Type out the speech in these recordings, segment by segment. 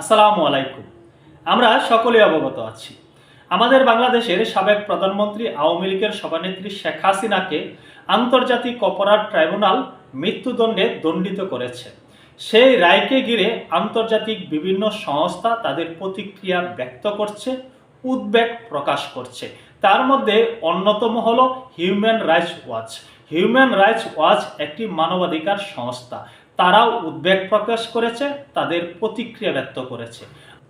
আসসালামু আলাইকুম। আমরা সকলে অবগত আছি। আমাদের বাংলাদেশের সাবেক প্রধানমন্ত্রী আওয়ামী লীগের সভানেত্রী শেখ হাসিনাকে আন্তর্জাতিক অপরাধ ট্রাইব্যুনাল মৃত্যুদণ্ডে দণ্ডিত করেছে। সেই রায়কে ঘিরে আন্তর্জাতিক বিভিন্ন সংস্থা তাদের প্রতিক্রিয়া ব্যক্ত করছে, উদ্বেগ প্রকাশ করছে। তার মধ্যে অন্যতম হলো Human Rights Watch. Human Rights Watch একটি মানবাধিকার সংস্থা। তারাও উদ্বেগ প্রকাশ করেছে, তাদের প্রতিক্রিয়া ব্যক্ত করেছে।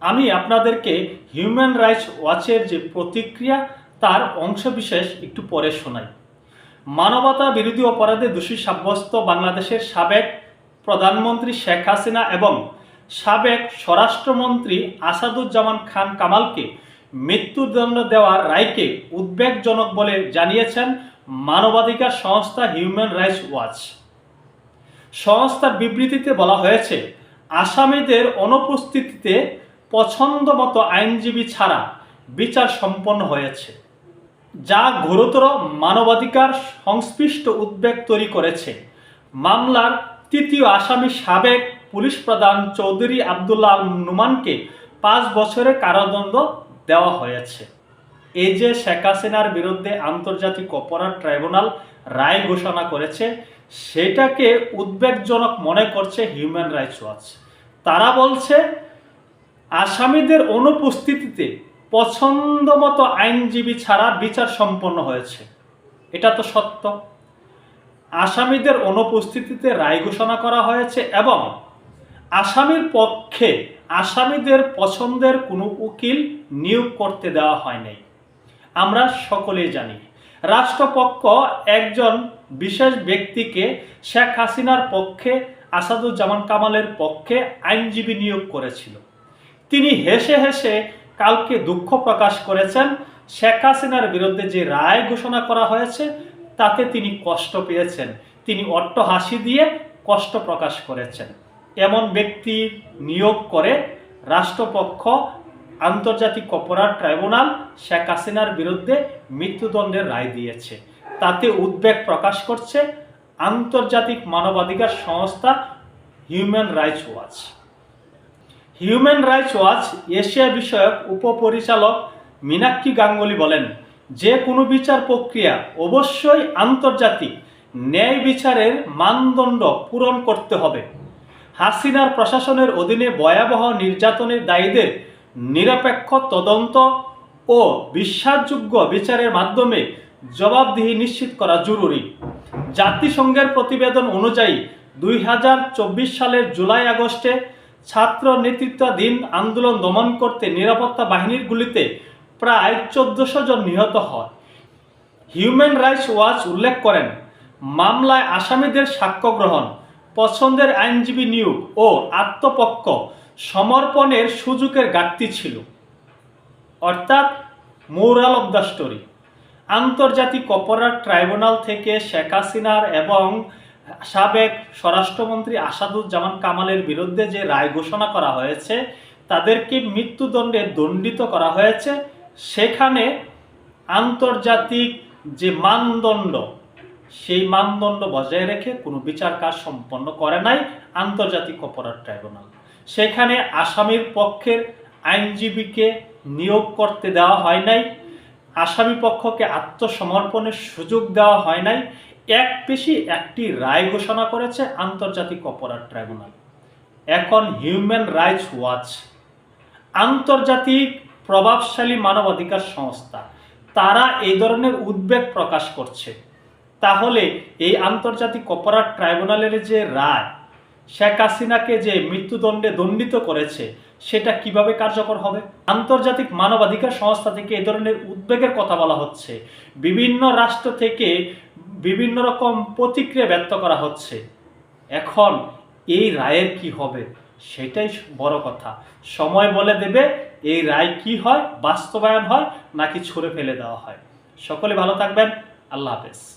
আমি আপনাদেরকে হিউম্যান রাইটস ওয়াচের যে প্রতিক্রিয়া, তার অংশবিশেষ একটু পরে শোনাই। মানবতা বিরোধী অপরাধে দোষী সাব্যস্ত বাংলাদেশের সাবেক প্রধানমন্ত্রী শেখ হাসিনা এবং সাবেক স্বরাষ্ট্রমন্ত্রী আসাদুজ্জামান খান কামালকে মৃত্যুদণ্ড দেওয়ার রায়কে উদ্বেগজনক বলে জানিয়েছেন মানবাধিকার সংস্থা হিউম্যান রাইটস ওয়াচ সংস্থার বিবৃতিতে বলা হয়েছে, আসামিদের অনুপস্থিতিতে পছন্দ মতো আইনজীবী ছাড়া বিচার সম্পন্ন হয়েছে, যা গুরুতর মানবাধিকার সংশ্লিষ্ট উদ্বেগ তৈরি করেছে। মামলার তৃতীয় আসামি সাবেক পুলিশ প্রধান চৌধুরী আবদুল্লাহ নুমানকে পাঁচ বছরের কারাদণ্ড দেওয়া হয়েছে। এই যে শেখ হাসিনার বিরুদ্ধে আন্তর্জাতিক অপরাধ ট্রাইব্যুনাল রায় ঘোষণা করেছে সেটাকে উদ্বেগজনক মনে করছে হিউম্যান রাইটস ওয়াচ তারা বলছে, আসামিদের অনুপস্থিতিতে পছন্দ মতো আইনজীবী ছাড়া বিচার সম্পন্ন হয়েছে। এটা তো সত্য। আসামিদের অনুপস্থিতিতে রায় ঘোষণা করা হয়েছে এবং আসামির পক্ষে আসামিদের পছন্দের কোনো উকিল নিয়োগ করতে দেওয়া হয়নি। আমরা সকলেই জানি, রাষ্ট্রপক্ষ একজন বিশেষ ব্যক্তিকে শেখ হাসিনার পক্ষে, আসাদুজ্জামান কামালের পক্ষে আইনজীবী নিয়োগ করেছিল। তিনি হেসে হেসে কালকে দুঃখ প্রকাশ করেছেন শেখ হাসিনার বিরুদ্ধে যে রায় ঘোষণা করা হয়েছে, তাতে তিনি কষ্ট পেয়েছেন। তিনি অট্ট হাসি দিয়ে কষ্ট প্রকাশ করেছেন। এমন ব্যক্তি নিয়োগ করে রাষ্ট্রপক্ষ, আন্তর্জাতিক অপরাধ ট্রাইব্যুনাল শেখ হাসিনার বিরুদ্ধে মৃত্যুদণ্ডের রায় দিয়েছে। তাতে উদ্বেগ প্রকাশ করছে আন্তর্জাতিক মানবাধিকার সংস্থা Human Rights Watch. Human Rights Watch Asia বিষয়ক উপপরিচালক মীনাক্ষী গাঙ্গুলি বলেন, যে কোনো বিচার প্রক্রিয়া অবশ্যই আন্তর্জাতিক ন্যায় বিচারের মানদণ্ড পূরণ করতে হবে। হাসিনার প্রশাসনের অধীনে ভয়াবহ নির্যাতনের দায়ীদের নিরপেক্ষ তদন্ত ও বিশ্বাসযোগ্য বিচারের মাধ্যমে জবাবদিহি নিশ্চিত করা জরুরি। জাতিসংঘের প্রতিবেদন অনুযায়ী দুই হাজার চব্বিশ সালের জুলাই আগস্টে ছাত্র নেতৃত্বাধীন আন্দোলন দমন করতে নিরাপত্তা বাহিনীর গুলিতে প্রায় চোদ্দশো জন নিহত হয়। হিউম্যান রাইটস ওয়াচ উল্লেখ করেন, মামলায় আসামিদের সাক্ষ্য গ্রহণ, পছন্দের আইনজীবী নিয়োগ ও আত্মপক্ষ সমর্পণের সুযোগের ঘাটতি ছিল। অর্থাৎ মোরাল অব দ্য স্টোরি। আন্তর্জাতিক অপরাধ ট্রাইব্যুনাল থেকে শেখ হাসিনার এবং সাবেক স্বরাষ্ট্রমন্ত্রী আসাদুজ্জামান কামালের বিরুদ্ধে যে রায় ঘোষণা করা হয়েছে, তাদেরকে মৃত্যুদণ্ডে দণ্ডিত করা হয়েছে। সেখানে আন্তর্জাতিক যে মানদণ্ড, সেই মানদণ্ড বজায় রেখে কোনো বিচার কাজ সম্পন্ন করে নাই আন্তর্জাতিক অপরাধ ট্রাইব্যুনাল। সেখানে আসামির পক্ষের আইনজীবীকে নিয়োগ করতে দেওয়া হয় নাই। আসামি পক্ষকে আত্মসমর্পণের সুযোগ দেওয়া হয় নাই। এক পেশি একটি রায় ঘোষণা করেছে আন্তর্জাতিক অপরাধ ট্রাইব্যুনাল। এখন হিউম্যান রাইটস ওয়াচ। আন্তর্জাতিক প্রভাবশালী মানবাধিকার সংস্থা। তারা এই ধরনের উদ্বেগ প্রকাশ করছে। তাহলে এই আন্তর্জাতিক অপরাধ ট্রাইব্যুনালের যে রায়, শেখ হাসিনাকে যে মৃত্যুদণ্ডে দণ্ডিত করেছে সেটা কীভাবে কার্যকর হবে? আন্তর্জাতিক মানবাধিকার সংস্থা থেকে এই ধরনের উদ্বেগের কথা বলা হচ্ছে। বিভিন্ন রাষ্ট্র থেকে বিভিন্ন রকম প্রতিক্রিয়া ব্যক্ত করা হচ্ছে। এখন এই রায়ের কি হবে, সেটাই বড় কথা। সময় বলে দেবে এই রায় কি হয়, বাস্তবায়ন হয়, নাকি ছুঁড়ে ফেলে দেওয়া হয়। সকলে ভালো থাকবেন। আল্লাহ হাফেজ।